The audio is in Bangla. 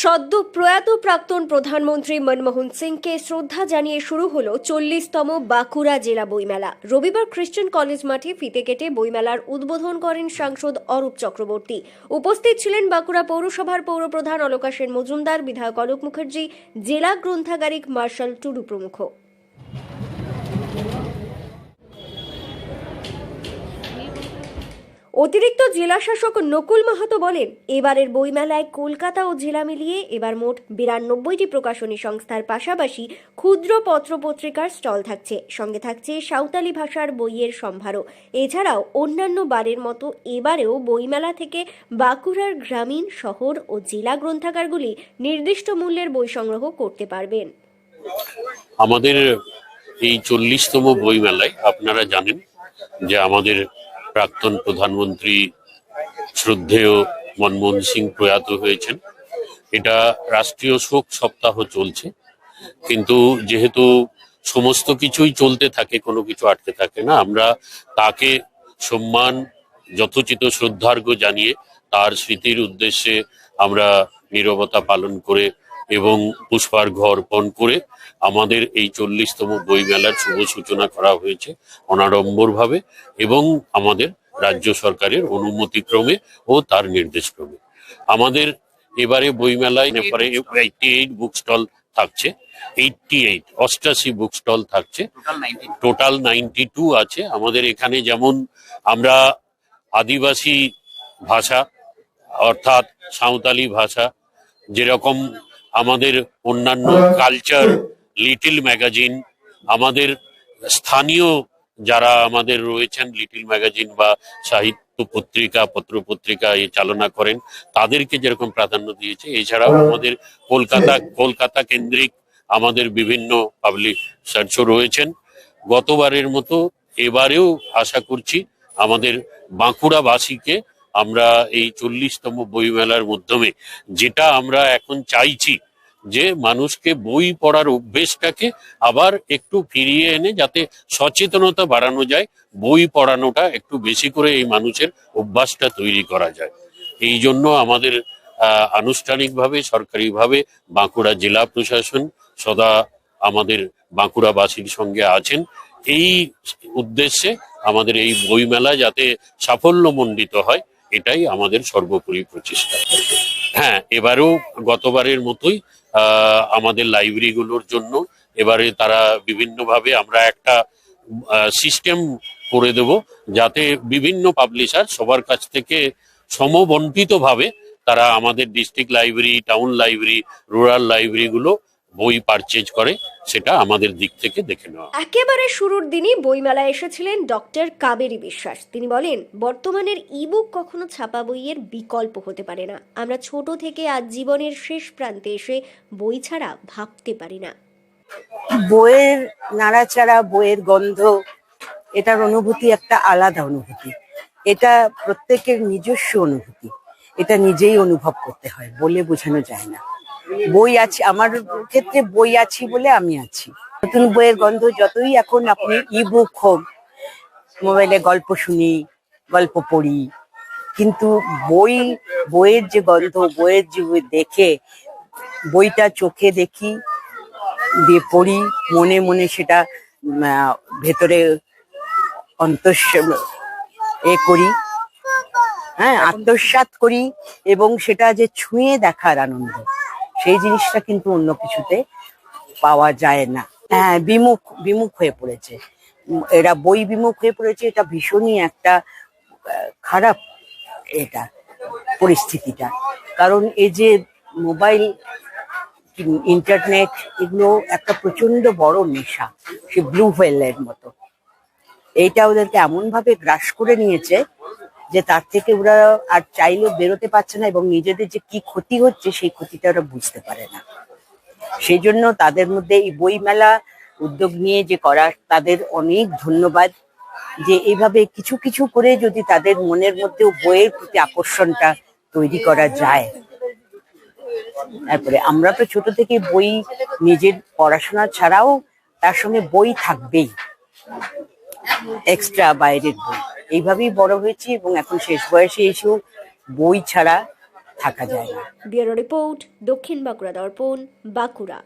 সদ্য প্রয়াত প্রাক্তন প্রধানমন্ত্রী মনমোহন সিংকে শ্রদ্ধা জানিয়ে শুরু হল চল্লিশতম বাঁকুড়া জেলা বইমেলা। রবিবার খ্রিস্টান কলেজ মাঠে ফিতে কেটে বইমেলার উদ্বোধন করেন সাংসদ অরূপ চক্রবর্তী। উপস্থিত ছিলেন বাঁকুড়া পৌরসভার পৌরপ্রধান অলকা সেন মজুমদার, বিধায়ক অলোক মুখার্জি, জেলা গ্রন্থাগারিক মার্শাল টুডু প্রমুখ। অতিরিক্ত জেলাশাসক নকুল মাহাতো বলেন, এবারের বইমেলায় কলকাতা ও জেলা মিলিয়ে এবার মোট বিরানব্বইটি প্রকাশনী সংস্থার পাশাপাশি ক্ষুদ্র পত্রপত্রিকার স্টল থাকছে। সঙ্গে থাকছে সাঁওতালি ভাষার বইয়ের সম্ভারও। এছাড়াও অন্যান্য বারের মতো এবারেও বইমেলা থেকে বাঁকুড়ার গ্রামীণ শহর ও জেলা গ্রন্থাগারগুলি নির্দিষ্ট মূল্যের বই সংগ্রহ করতে পারবেন। আমাদের এই চল্লিশতম বইমেলায় আপনারা জানেন যে আমাদের প্রাক্তন প্রধানমন্ত্রী শ্রদ্ধেয় মনমোহন সিং প্রয়াত হয়েছেন। এটা রাষ্ট্রীয় শোক সপ্তাহ চলছে, কিন্তু যেহেতু সমস্ত কিছুই চলতে থাকে, কোনো কিছু আটকে থাকে না, আমরা তাকে সম্মান, যথোচিত শ্রদ্ধার্ঘ্য জানিয়ে তার স্মৃতির উদ্দেশ্যে আমরা নীরবতা পালন করে এবং পুষ্পার পুষ্পার্ঘ অর্পণ করে আমাদের এই চল্লিশতম বইমেলার শুভ সূচনা করা হয়েছে অনাড়ম্বরভাবে এবং আমাদের রাজ্য সরকারের অনুমতিক্রমে ও তার নির্দেশক্রমে। আমাদের এবারে বইমেলায় এবারে এইটি এইট বুক স্টল থাকছে এইটটি এইট অষ্টাশি বুক স্টল থাকছে। টোটাল নাইনটি টু আছে। আমাদের এখানে যেমন আমরা আদিবাসী ভাষা অর্থাৎ সাঁওতালি ভাষা যেরকম আমাদের অন্যান্য কালচার লিটিল ম্যাগাজিন আমাদের স্থানীয় যারা আমাদের রয়েছেন লিটিল ম্যাগাজিন বা সাহিত্য পত্রিকা পত্র পত্রিকা এই চালনা করেন, তাদেরকে যেরকম প্রাধান্য দিয়েছে, এছাড়াও আমাদের কলকাতা কলকাতা কেন্দ্রিক আমাদের বিভিন্ন পাবলিক সার্চও রয়েছেন। গতবারের মতো এবারেও আশা করছি আমাদের বাঁকুড়াবাসীকে আমরা এই চল্লিশতম বইমেলার মাধ্যমে যেটা আমরা এখন চাইছি যে মানুষকে বই পড়ার অভ্যেসটাকে আবার একটু ফিরিয়ে এনে যাতে সচেতনতা বাড়ানো যায়, বই পড়ানোটা একটু বেশি করে এই মানুষের অভ্যাসটা তৈরি করা যায়। এই জন্য আমাদের আনুষ্ঠানিকভাবে, সরকারিভাবে বাঁকুড়া জেলা প্রশাসন সদা আমাদের বাঁকুড়াবাসীর সঙ্গে আছেন। এই উদ্দেশ্যে আমাদের এই বইমেলা যাতে সাফল্যমণ্ডিত হয় এটাই আমাদের সর্বোপরি প্রচেষ্টা। হ্যাঁ এবারেও গতবারের মতোই আমাদের লাইব্রেরিগুলোর জন্য এবারে তারা বিভিন্নভাবে আমরা একটা সিস্টেম করে দেব যাতে বিভিন্ন পাবলিশার সবার কাছ থেকে সমবন্টিতভাবে তারা আমাদের district library, town library, rural লাইব্রেরিগুলো বই পারচেজ করে সেটা আমাদের দিক থেকে দেখে নেওয়া। একেবারে শুরুর দিনই বইমেলায় এসেছিলেন ডক্টর কাবেরী বিশ্বাস। তিনি বলেন বর্তমানের ইবুক কখনো ছাপা বইয়ের বিকল্প হতে পারে না। আমরা ছোট থেকে আজ জীবনের শেষ প্রান্তে এসে বই ছাড়া ভাবতে পারি না। বইয়ের নাড়াচাড়া বইয়ের গন্ধ এটার অনুভূতি একটা আলাদা অনুভূতি। এটা প্রত্যেকের নিজস্ব অনুভূতি। এটা নিজেই অনুভব করতে হয় বলে বোঝানো যায় না। বই আছে, আমার ক্ষেত্রে বই আছি বলে আমি আছি। নতুন বইয়ের গন্ধ যতই এখন আপনি ইবুক হোক মোবাইলে গল্প শুনি, গল্প পড়ি, কিন্তু বই, বইয়ের যে গন্ধ, বইয়ের যে দেখে, বইটা চোখে দেখি, দিয়ে পড়ি, মনে মনে সেটা ভেতরে অন্তঃ এ করি হ্যাঁ আত্মসাৎ করি, এবং সেটা যে ছুঁয়ে দেখার আনন্দ। সেই জিনিসটা কিন্তু অন্য কিছুতে পাওয়া যায় না। হ্যাঁ বিমুখ বিমুখ হয়ে পড়েছে। এরা বই বিমুখ হয়ে পড়েছে, এটা ভীষণই একটা খারাপ এটা পরিস্থিতিটা। কারণ এই যে মোবাইল, ইন্টারনেট, এগুলো একটা প্রচণ্ড বড় নেশা, সে ব্লু হোয়েলের মতো। এইটা ওদেরকে এমন ভাবে গ্রাস করে নিয়েছে যে তার থেকে ওরা আর চাইলেও বেরোতে পারছে না এবং নিজেদের যে কি ক্ষতি হচ্ছে, সেই ক্ষতিটা ওরা বুঝতে পারে না। সেই জন্য তাদের মধ্যে এই বই মেলা উদ্যোগ নিয়ে যে করা, তাদের অনেক ধন্যবাদ যে এইভাবে কিছু কিছু করে যদি তাদের মনের মধ্যেও বইয়ের প্রতি আকর্ষণটা তৈরি করা যায়। তারপরে আমরা তো ছোট থেকে বই, নিজের পড়াশোনা ছাড়াও তার সঙ্গে বই থাকবেই। এক্সট্রা বাইরের বই। এইভাবেই বড় হয়েছি এবং এখন শেষ বয়সে এসেও বই ছাড়া থাকা যায় না। ব্যুরো রিপোর্ট, দক্ষিণ বাঁকুড়া দর্পণ, বাঁকুড়া।